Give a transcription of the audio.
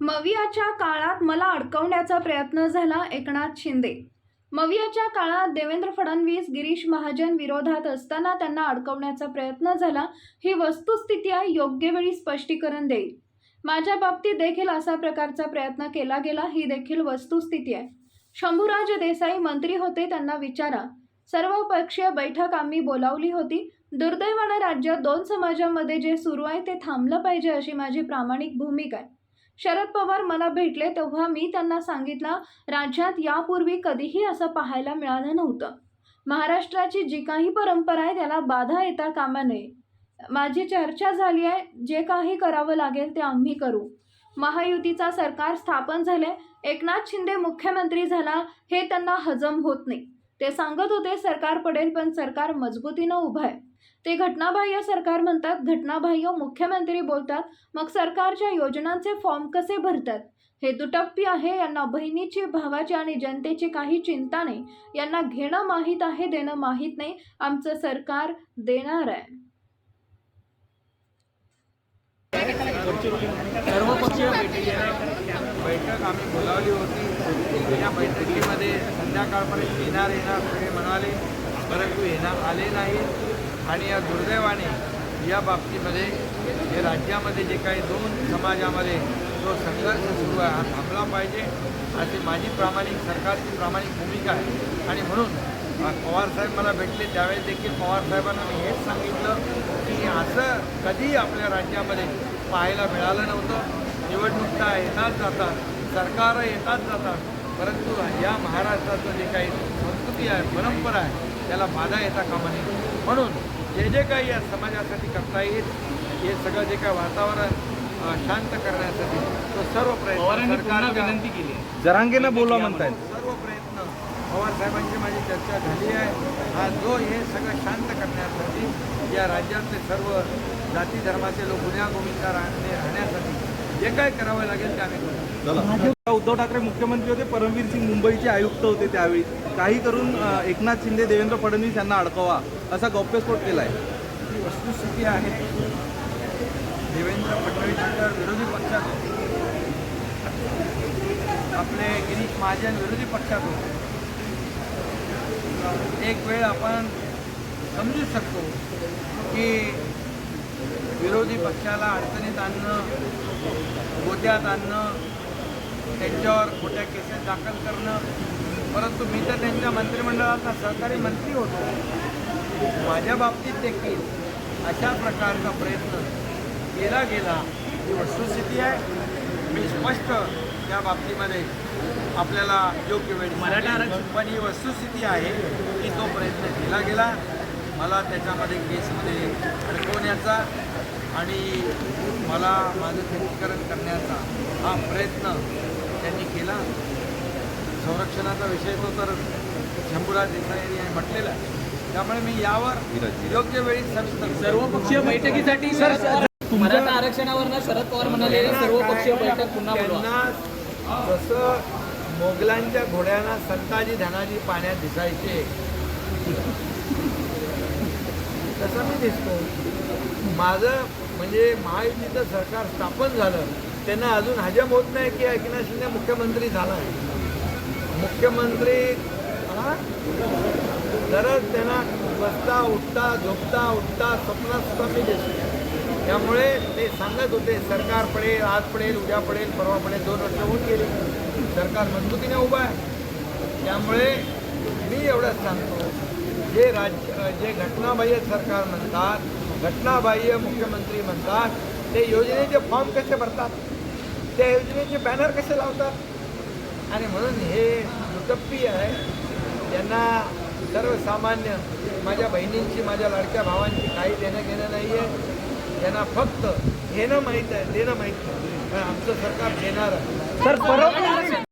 मवियाच्या काळात मला अडकवण्याचा प्रयत्न झाला एकनाथ शिंदे. मवियाच्या काळात देवेंद्र फडणवीस गिरीश महाजन विरोधात असताना त्यांना अडकवण्याचा प्रयत्न झाला. ही वस्तुस्थिती आहे योग्य वेळी स्पष्टीकरण देईल. माझ्या बाबतीत देखील असा प्रकारचा प्रयत्न केला गेला. ही देखील वस्तुस्थिती आहे. शंभूराज देसाई मंत्री होते त्यांना विचारा. सर्वपक्षीय बैठक आम्ही बोलावली होती. दुर्दैवानं राज्यात दोन समाजामध्ये जे सुरू आहे ते थांबलं पाहिजे अशी माझी प्रामाणिक भूमिका आहे. शरद पवार मला भेटले तेव्हा मी त्यांना सांगितलं राज्यात यापूर्वी कधीही असं पाहायला मिळालं नव्हतं. महाराष्ट्राची जी काही परंपरा आहे त्याला बाधा येता कामा नये. माझी चर्चा झाली आहे जे काही करावं लागेल ते आम्ही करू. महायुतीचा सरकार स्थापन झाले एकनाथ शिंदे मुख्यमंत्री झाला हे त्यांना हजम होत नाही. ते सांगत होते सरकार पडेल पण सरकार मजबूतीनं उभं आहे. ते घटनाबाह्य सरकार म्हणतात घटनाबाह्य मुख्यमंत्री बोलतात मग सरकारच्या योजनांचे फॉर्म कसे भरतात? हे दुटप्पी आहे यांना बहिणीची भावाची आणि जनतेची काही चिंता नाही. यांना घेणं माहीत आहे देणं माहीत नाही. आमचं सरकार देणार आहे. सर्वपक्षीय बैठकी बैठक आम्ही बोलावली होती. या बैठकीमध्ये संध्याकाळपर्यंत येणार येणार सगळे म्हणाले परंतु येणार आले नाही. आणि या दुर्दैवाने या बाबतीमध्ये हे राज्यामध्ये जे काही दोन समाजामध्ये जो संघर्ष सुरू आहे हा थांबला पाहिजे. अशी माझी प्रामाणिक सरकारची प्रामाणिक भूमिका आहे. आणि म्हणून पवारसाहेब मला भेटले. त्यावेळेस देखील पवारसाहेबांना मी हेच सांगितलं की असं कधीही आपल्या राज्यामध्ये पाहायला मिळालं नव्हतं. निवडणुका येतात जातात सरकारं येतात जातात. परंतु या महाराष्ट्राचं जे काही संस्कृती आहे परंपरा आहे त्याला बाधा येता कामा नये. म्हणून जे जे काही या समाजासाठी करता येईल हे सगळं जे काही वातावरण शांत करण्यासाठी तो सर्व प्रयत्न विनंती केली आहे. जरांगेनं बोलवा म्हणतायत. सर्व प्रयत्न पवार साहेबांची माझी चर्चा झाली आहे. हा जो हे सगळं शांत करण्यासाठी या राज्यातले सर्व जाती धर्माचे लोक गुन्ह्या गोविंदा राहणे राहण्यासाठी जे काय करावं लागेल ते आम्ही करू. उद्धव ठाकरे मुख्यमंत्री होते परमवीर सिंग मुंबईचे आयुक्त होते त्यावेळी. काही करून एकनाथ शिंदे देवेंद्र फडणवीस यांना अडकवा असा गौप्यस्फोट केला आहे ही वस्तुस्थिती आहे. देवेंद्र फडणवीस तर विरोधी पक्षात होते आपले गिरीश महाजन विरोधी पक्षात होते एक वेळ आपण समजू शकतो की विरोधी पक्षाला अडचणीत आणणं गोत्यात आणणं त्यांच्यावर खोट्या केसेस दाखल करणं परंतु मी तर त्यांच्या मंत्रिमंडळाचा सहकारी मंत्री होतो. माझ्या बाबतीत देखील अशा प्रकारचा प्रयत्न केला गेला. ही वस्तुस्थिती आहे. मी स्पष्ट त्या बाबतीमध्ये आपल्याला योग्य वेळ मराठा आरक्षण- पण ही वस्तुस्थिती आहे की तो प्रयत्न केला गेला. मला त्याच्यामध्ये केसमध्ये अडकवण्याचा आणि मला माझं खच्चीकरण करण्याचा हा प्रयत्न त्यांनी केला. संरक्षणाचा विषय तो तर शंभूराज देसाई यांनी म्हटलेला आहे. त्यामुळे मी यावर योग्य वेळी सविस्तर सर्व पक्षीय बैठकीसाठी शरद पवार- मराठा आरक्षणावर शरद पवार म्हणाले सर्व पक्षीय बैठक पुन्हा जसं मोगलांच्या घोड्यांना संताजी धनाजी पाण्यात दिसायचे तसं मी दिसतो. माझं म्हणजे महायुतीचं सरकार स्थापन झालं त्यांना अजून हजम होत नाही की एकनाथ शिंदे मुख्यमंत्री झाला आहे मुख्यमंत्री हा? तरच त्यांना बसता उठता झोपता उठता स्वप्नात सुद्धा मी दिसतो त्यामुळे ते सांगत होते सरकार पडेल आज पडेल उद्या पडेल परवा पडेल दोन वर्ष होऊन गेली. सरकार मजबूतीने उभं आहे. त्यामुळे मी एवढंच सांगतो जे राज्य जे घटनाबाह्य सरकार म्हणतात घटनाबाह्य मुख्यमंत्री म्हणतात ते योजनेचे फॉर्म कसे भरतात? त्या योजनेचे बॅनर कसे लावतात? आणि म्हणून हे दुटप्पी आहे त्यांना सर्वसामान्य माझ्या बहिणींची माझ्या लाडक्या भावांची काही देणं घेणं नाही आहे त्यांना फक्त घेणं माहीत आहे देणं माहीत नाही. आमचं सरकार घेणार. आहे सर परत